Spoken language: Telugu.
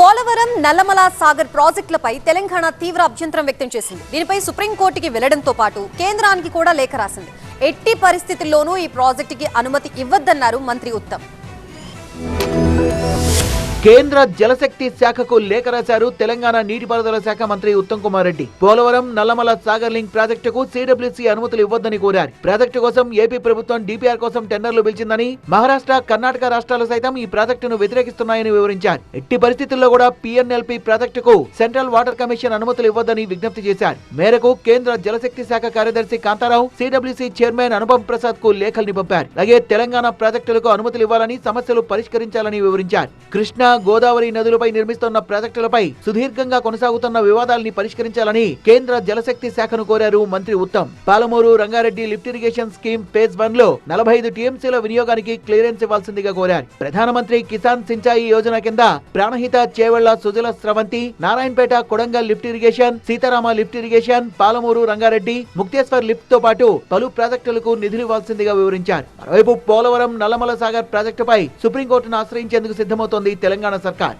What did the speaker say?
పోలవరం నల్లమల సాగర్ ప్రాజెక్టులపై తెలంగాణ తీవ్ర అభ్యంతరం వ్యక్తం చేసింది. దీనిపై సుప్రీంకోర్టుకి వెళ్ళడంతో పాటు కేంద్రానికి కూడా లేఖ రాసింది. ఎట్టి పరిస్థితుల్లోనూ ఈ ప్రాజెక్టుకి అనుమతి ఇవ్వద్దన్నారు మంత్రి ఉత్తమ్. కేంద్ర జలశక్తి శాఖకు లేఖ రాశారు తెలంగాణ నీటిపారుదల శాఖ మంత్రి ఉత్తమ్ కుమార్ రెడ్డి. పోలవరం నల్లమల సాగర్ లింక్ ప్రాజెక్టుకు సిడబ్ల్యూసీ అనుమతులు ఇవ్వద్దని కోరారు. ప్రాజెక్టు కోసం ఏపీ ప్రభుత్వం డిపిఆర్ కోసం టెండర్లు పిలిచిందని మహారాష్ట్ర కర్ణాటక రాష్ట్రాలు సైతం ఈ ప్రాజెక్టును వ్యతిరేకిస్తున్నాయని వివరించారు. ఎట్టి పరిస్థితుల్లో కూడా పిఎన్ఎల్పి ప్రాజెక్టుకు సెంట్రల్ వాటర్ కమిషన్ అనుమతులు ఇవ్వద్దని విజ్ఞప్తి చేశారు. మేరకు కేంద్ర జలశక్తి శాఖ కార్యదర్శి కాంతారావు సిడబ్ల్యూసీ చైర్మన్ అనుపమ్ ప్రసాద్కు లేఖల్ని పంపారు అలాగే తెలంగాణ ప్రాజెక్టులకు అనుమతులు ఇవ్వాలని సమస్యలు పరిష్కరించాలని వివరించారు. కృష్ణా గోదావరి నదులపై నిర్మిస్తున్న ప్రాజెక్టులపై సుదీర్ఘంగా కొనసాగుతున్న వివాదాలని పరిష్కరించాలని కేంద్ర జలశక్తి శాఖను కోరారు మంత్రి Uttam. Palamuru Rangareddy lift irrigation scheme phase వన్లో నలభై ఐదు టీఎంసీల వినియోగానికి క్లియరెన్స్ ఇవ్వాల్సిందిగా కోరారు. ప్రధానమంత్రి కిసాన్ సించాయి యోజన కింద Pranahita Chevella Sujala Sravanthi Narayanpet Kodangal lift irrigation Sitarama lift irrigation Palamuru Rangareddy Mukteshwar లిఫ్ట్తో పాటు పలు ప్రాజెక్టులకు నిధులు ఇవ్వాల్సిందిగా వివరించారు. మరోవైపు పోలవరం నల్లమల సాగర్ ప్రాజెక్టుపై సుప్రీంకోర్టును ఆశ్రయించేందుకు సిద్ధమవుతోంది తెలంగాణ తెలంగాణ సర్కార్